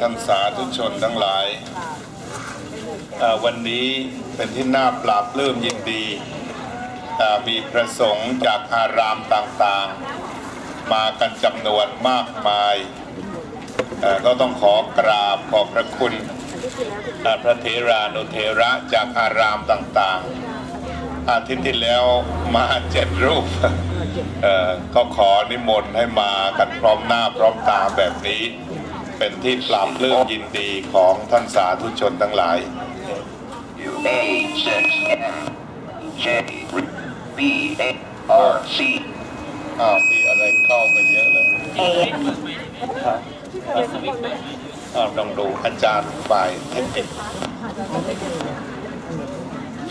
ท่านสาธุชนทั้งหลายเอ่อวันนี้เป็นที่น่าปราบปลื้มยินดีเอ่อมีประสงค์จากอารามต่างๆ มากันจำนวนมากมายเอ่อก็ต้องขอกราบขอบพระคุณเอ่อพระเทรานุเทระจากอารามต่างๆ อาทิตย์ที่แล้วมาเจ็ดรูปเอ่อก็ขอนิมนต์ให้มากันพร้อมหน้าพร้อมตาแบบนี้ เป็นที่ปราบปลื้มยินดีของท่านสาธุชนทั้งหลาย A six M J B A R C อ้าวมีอะไรเข้ากันเยอะเลยอ้าวต้องดูอาจารย์ฝ่ายเทคนิค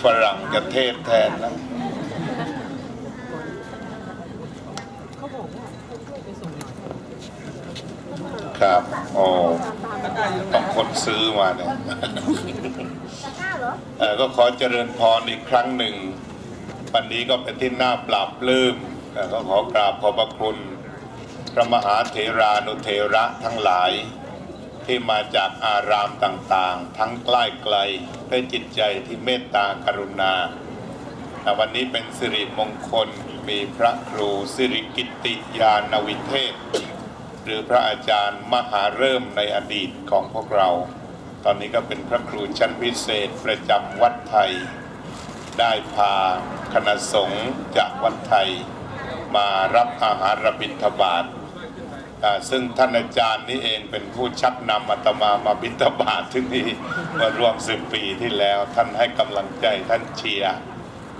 ฝรั่งจะเทศแทนนะ ครับโอ้ต้องคนซื้อมาเนี่ยเอ่อก็ขอเจริญพรอีกครั้งหนึ่ง วันนี้ก็เป็นที่น่าปราบปลื้มเอ่อก็ขอกราบขอบพระคุณ พระมหาเถรานุเถระทั้งหลาย ที่มาจากอารามต่างๆ ทั้งใกล้ไกลด้วยจิตใจที่เมตตากรุณาแต่วันนี้เป็นสิริมงคลมีพระครูสิริกิตติยานวิเทศห รือพระอาจารย์มหาเริ่มในอดีตของพวกเรา ตอนนี้ก็เป็นพระครูชั้นพิเศษประจำวัดไทย ได้พาคณะสงฆ์จากวัดไทย มารับอาหารบิณฑบาตซึ่งท่านอาจารย์นี่เองเป็นผู้ชักนำอาตมามาบิณฑบาตที่นี่มื่อรวมสิบปีที่แล้ว ท่านให้กำลังใจท่านเชียร์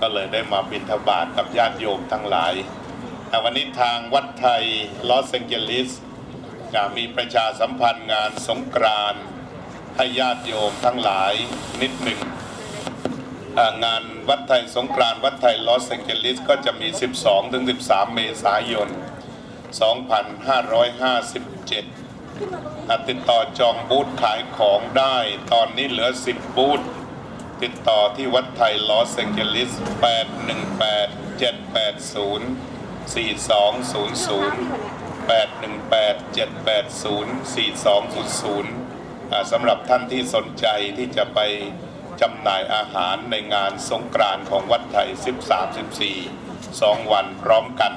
ก็เลยได้มาบิณฑบาตกับญาติโยมทั้งหลายอ่วันนี้ทางวัดไทยลอสแองเจลิส จะมีประชาสัมพันธ์งานสงกรานต์ให้ญาติโยมทั้งหลายนิดหนึ่ง งานวัดไทยสงกรานต์วัดไทยลอสแองเจลิสก็จะมี 12 ถึง 13 เมษายน 2557 ติดต่อจองบูธขายของได้ ตอนนี้เหลือ 10 บูธติดต่อที่วัดไทยลอสแองเจลิส 818 780 4200 818-780-4200อ่าสำหรับท่านที่สนใจที่จะไปจำหน่ายอาหารในงานสงกรานต์ของวัดไทย 13-14 2 วันพร้อมกัน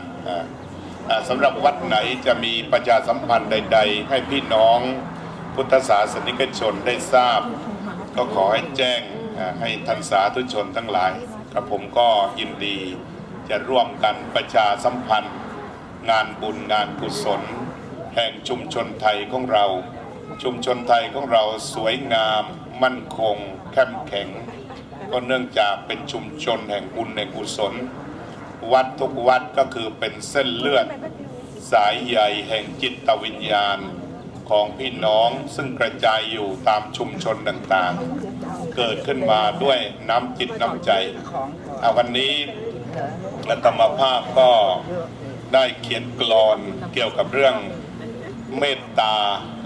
สำหรับวัดไหนจะมีประชาสัมพันธ์ใด ๆ ให้พี่น้องพุทธศาสนิกชนได้ทราบ ก็ขอให้แจ้งให้ท่านสาธุชนทั้งหลายกระผมก็ยินดีจะร่วมกันประชาสัมพันธ์ งานบุญงานกุศล แห่งชุมชนไทยของเรา ชุมชนไทยของเราสวยงาม มั่นคงเข้มแข็ง ก็เนื่องจากเป็นชุมชนแห่งบุญแห่งกุศล วัดทุกวัดก็คือเป็นเส้นเลือด สายใหญ่แห่งจิตวิญญาณของพี่น้องซึ่งกระจายอยู่ตามชุมชนต่างๆ เกิดขึ้นมาด้วยน้ำจิตน้ำใจอะวันนี้รัตมภาพก็ ได้เขียนกลอนเกี่ยวกับเรื่องเมตตา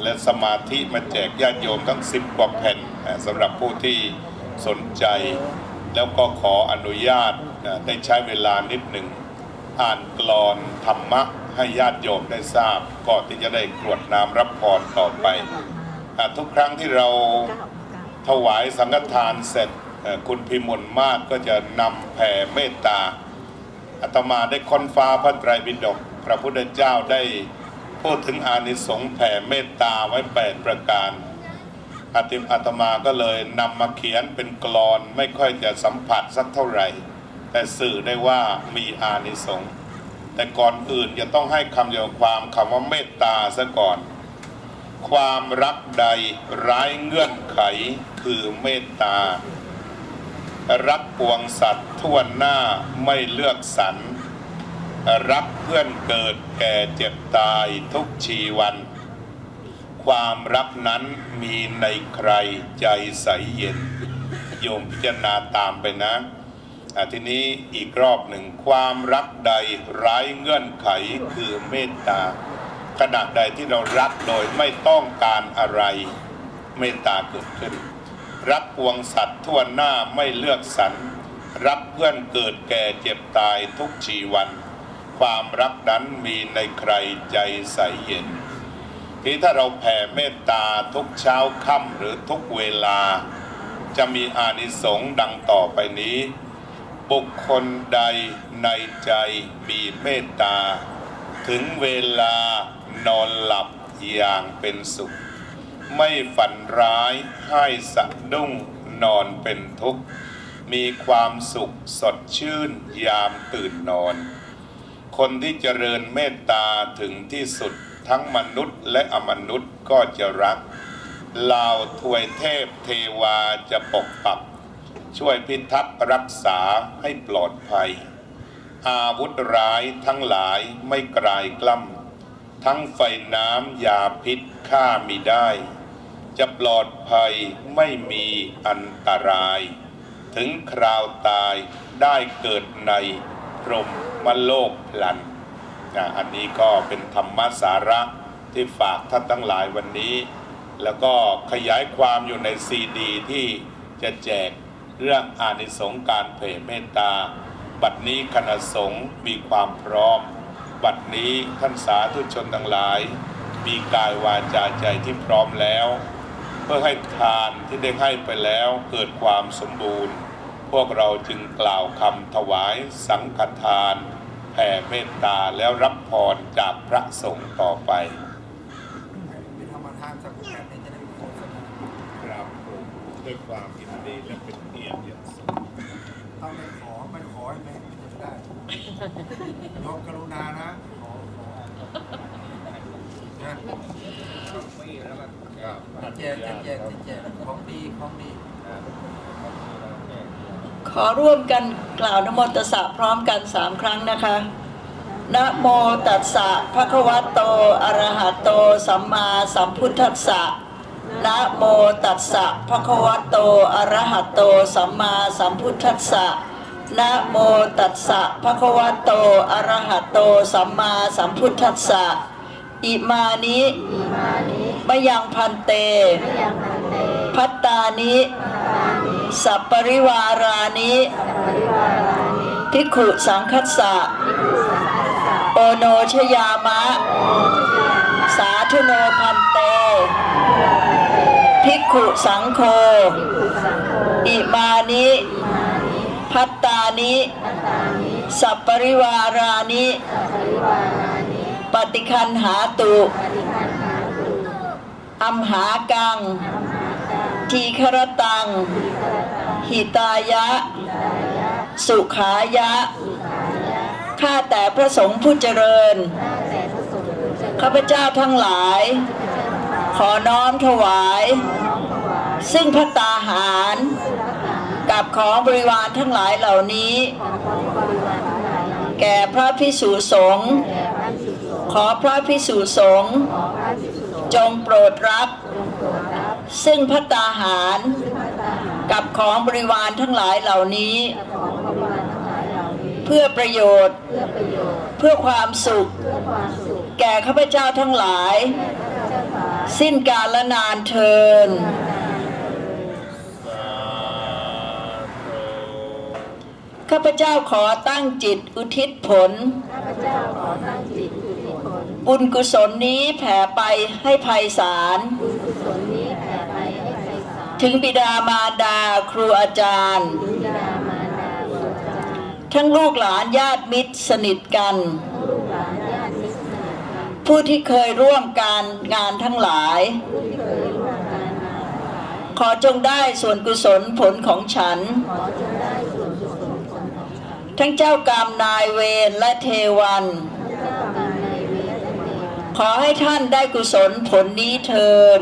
และสมาธิมาแจกญาติโยมทั้งสิบกว่าแผ่นสำหรับผู้ที่สนใจ แล้วก็ขออนุญาตได้ใช้เวลานิดหนึ่ง อ่านกลอนธรรมะให้ญาติโยมได้ทราบก่อนที่จะได้กรวดน้ำรับพรต่อไปอทุกครั้งที่เราถวายสังฆทานเสร็จคุณพิมลมาศก็จะนำแผ่เมตตา อาตมาได้ค้นฟ้าพระไตรปิฎกพระพุทธเจ้าได้พูดถึงอานิสงส์แผ่เมตตาไว้แปดประการอาติมอาตมาก็เลยนำมาเขียนเป็นกลอนไม่ค่อยจะสัมผัสสักเท่าไหร่ แต่สื่อได้ว่ามีอานิสงส์แต่ก่อนอื่นจะต้องให้คำเดียวความคำว่าเมตตาซะก่อน ความรักใดร้ายเงื่อนไขคือเมตตา รักปวงสัตว์ทั่วหน้าไม่เลือกสรรรักเพื่อนเกิดแก่เจ็บตายทุกชีวัน ความรักนั้นมีในใครใจใสเย็น โยมพิจารณาตามไปนะทีนี้อีกรอบหนึ่งความรักใดไร้เงื่อนไขคือเมตตาขณะใดที่เรารักโดยไม่ต้องการอะไร เมตตาเกิดขึ้น รักปวงสัตว์ทั่วหน้าไม่เลือกสรรรักเพื่อนเกิดแก่เจ็บตายทุกชีวัน ความรักนั้นมีในใครใจใสเย็นทีนี่ถ้าเราแผ่เมตตาทุกเช้าค่ำหรือทุกเวลา จะมีอานิสงส์ดังต่อไปนี้ บุคคลใดในใจมีเมตตา ถึงเวลานอนหลับอย่างเป็นสุข ไม่ฝันร้ายให้สะดุ้งนอนเป็นทุกข์ มีความสุขสดชื่นยามตื่นนอน คนที่เจริญเมตตาถึงที่สุดทั้งมนุษย์และอมนุษย์ก็จะรักลาวทวยเทพเทวาจะปกปัก ช่วยพิทักษ์รักษาให้ปลอดภัย อาวุธร้ายทั้งหลายไม่กลายกล้ำทั้งไฟน้ำยาพิษฆ่ามีได้ จะปลอดภัยไม่มีอันตราย ถึงคราวตายได้เกิดในพรหมมโลกพลันนะอันนี้ก็เป็นธรรมสาระที่ฝากท่านทั้งหลายวันนี้ แล้วก็ขยายความอยู่ในซีดีที่จะแจกเรื่องอานิสงส์การเผยเมตตา บัดนี้คณะสงฆ์มีความพร้อม บัดนี้ท่านสาธุชนทั้งหลาย มีกายวาจาใจที่พร้อมแล้ว เพื่อให้ทานที่ได้ให้ไปแล้วเกิดความสมบูรณ์ พวกเราจึงกล่าวคำถวายสังฆทานแผ่เมตตาแล้วรับพรจากพระสงฆ์ต่อไปเป็นธรรมทานสักแผ่นนี้จะได้โฆษณาครับผมด้วยความยินดีและเป็นเกียรติอย่างสูงต้องไปขอไม่ขอให้แม่มันจะได้โยมกรุณานะขอขอ นะแจกแจกแจกของดีของดีขอร่วมกันกล่าวนโมตัสสะพร้อมกันสามครั้งนะคะนะโมตัสสะภะคะวะโตอะระหะโต สัมมาสัมพุทธัสสะนะโมตัสสะภะคะวะโตอะระหะโต สัมมาสัมพุทธัสสะนะโมตัสสะภะคะวะโตอะระหะโต สัมมาสัมพุทธัสสะ อิมานิมะยังพันเต พัตตานิ สัปปริวารานิภิกขุสังคัสสะ โอโนชยามะ สาธุโนพันเต ภิกขุสังโฆอิมานิ พัตตานิ สัปปริวารานิ ปฏิคันหาตุอัมหากัง ทีครตัง หิตายะ สุขายะ ข้าแต่พระสงฆ์ผู้เจริญ ข้าพเจ้าทั้งหลาย ขอน้อมถวาย ซึ่งพระตาหาร กับของบริวารทั้งหลายเหล่านี้ แก่พระพิสุสงฆ์ข อพระพิสุสงฆ์จงโปรดรับ ซึ่งพระตาหาร กับของบริวารทั้งหลายเหล่านี้ เพื่อประโยชน์ เพื่อความสุข แก่ข้าพเจ้าทั้งหลาย สิ้นกาลละนานเทินข้าพเจ้าขอตั้งจิตอุทิศผล บุญกุศลนี้แผ่ไปให้ภัยสารถึงบิดามารดาครูอาจารย์ ทั้งลูกหลานญาติมิตรสนิทกัน ผู้ที่เคยร่วมการงานทั้งหลาย ขอจงได้ส่วนกุศลผลของฉัน ทั้งเจ้ากรรมนายเวรและเทวัน ขอให้ท่านได้กุศลผลนี้เทิน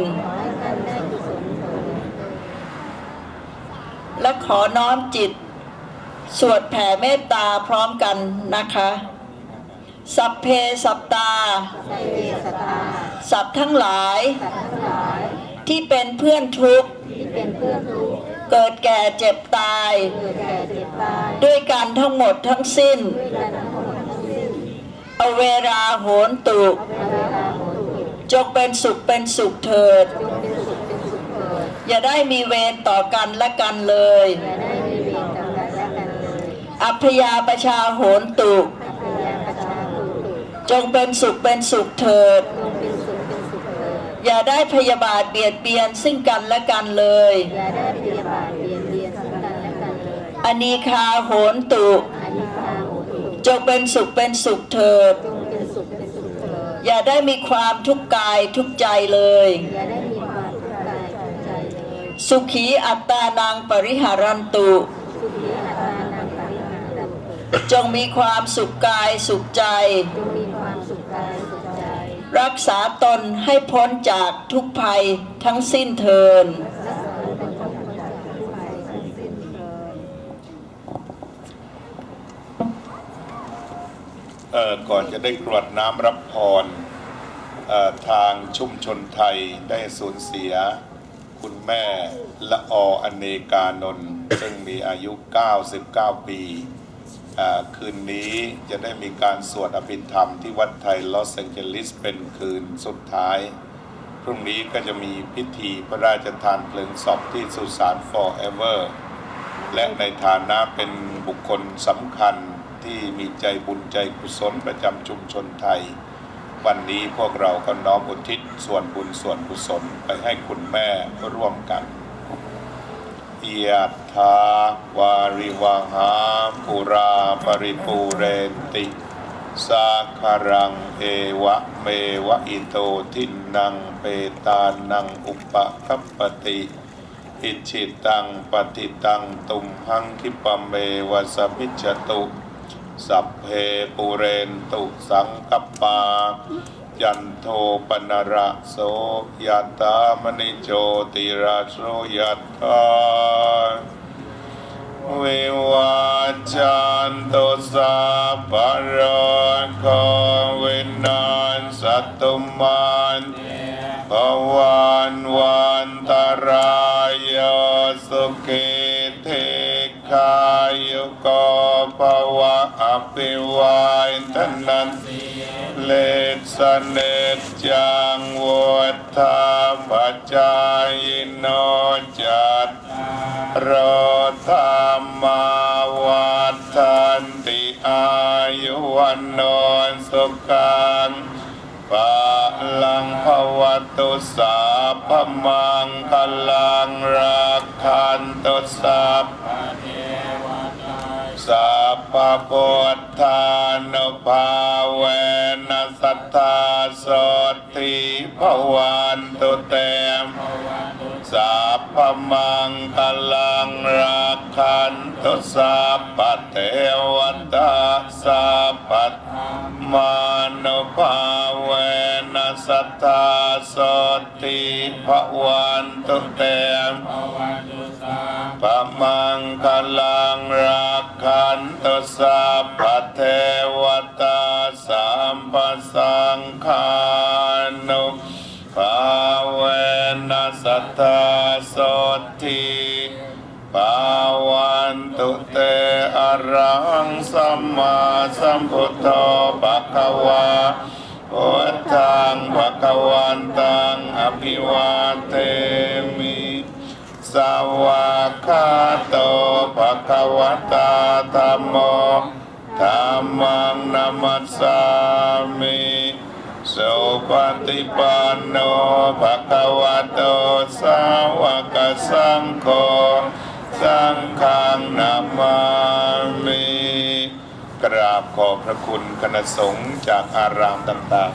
และขอน้อมจิต สวดแผ่เมตตาพร้อมกันนะคะ สัพเพสัปตา สัพทั้งหลาย ที่เป็นเพื่อนทุกข์ เกิดแก่เจ็บตาย ด้วยกันทั้งหมดทั้งสิ้น อาเวลาโหนตุกจงเป็นสุขเป็นสุขเถิด อย่าได้มีเวรต่อกันและกันเลย อัพยาประชาโหนตุ จงเป็นสุขเป็นสุขเถิดออย่าได้พยาบาทเบียดเบียนซึ่งกันและกันเลยอย่าได้พยาบาทเบียดเบียนซึ่งกันและกันเลยอนีคาโหนตุอานิคาโหตุ จงเป็นสุขเป็นสุขเถิดจงเป็นสุขเป็นสุขเถิด อย่าได้มีความทุกข์กายทุกข์ใจเลยอย่าได้มีความทุกข์กายทุกข์ใจเลย สุขีอัตตานังปริหารันตุสุขีอัตตานังปริหารันตุจงมีความสุขกายสุขใจจงมีความสุขกายสุขใจ รักษาตนให้พ้นจากทุกภัยทั้งสิ้นเทินรักษาตนให้พ้นจากทุกภัยทั้งสิ้นเถิด เอ่อ ก่อนจะได้กรวดน้ำรับพรทางชุมชนไทยได้สูญเสีย คุณแม่ละออเนกานนท์ซึ่งมีอายุ 99 ปีคืนนี้จะได้มีการสวดอภิธรรมที่วัดไทยลอสแองเจลิสเป็นคืนสุดท้าย พรุ่งนี้ก็จะมีพิธีพระราชทานเพลิงศพที่สุสาน forever และในฐานะเป็นบุคคลสำคัญ ที่มีใจบุญใจกุศลประจำชุมชนไทย วันนี้พวกเราก็น้อมอุทิศส่วนบุญส่วนกุศลไปให้คุณแม่ร่วมกันยะถาวาริวหาปุราปริปูเรนติสาคารังเอวะเมวะอิโตทินังเปตานังอุปคัปปติอิชิตังปฏิตังตุมหังคิปะเมวะสมิจตุ สัพเพปุเรนตุสังกปปา ยันโทปนระโสยตามณิโจติราโสยะตาวิวาจันตุสัพพะโรโควินาศสัตตุมันภวันวันตรายสุขิ เทคายุโกภวะอภิวายทนันเลสเนจจังวุฒาปัจจายโนจัตโรธรรมาวัฏันติอายุวันโนสุขังปะลังภวตุสาพมังคลังรักขันตุสัพพะเทวตา สัพพะพุทธานุภาเวนัสทธาโสติภวันตุเตมสัพพมังคลังรักขันตุสัพพเทวตาสัพพมานุภาเว สัทธาสติภวันตุเตมปะมังคลังรักขันตุสัพพเทวตาสัมปสังฆานุภาเวนัสตตาสทิภาวันตุเตอรังสัมมาสัมพุทโธภะคะวา พุทธังภะคะวันตังอภิวาเทมิสวากขาโตภะคะวะตาธัมโมธัมมังนัมัสสามิสุปฏิปันโนภะคะวะโตสาวกสังโฆสังฆังนามามิ ขอบพระคุณคณะสงฆ์จากอารามต่าง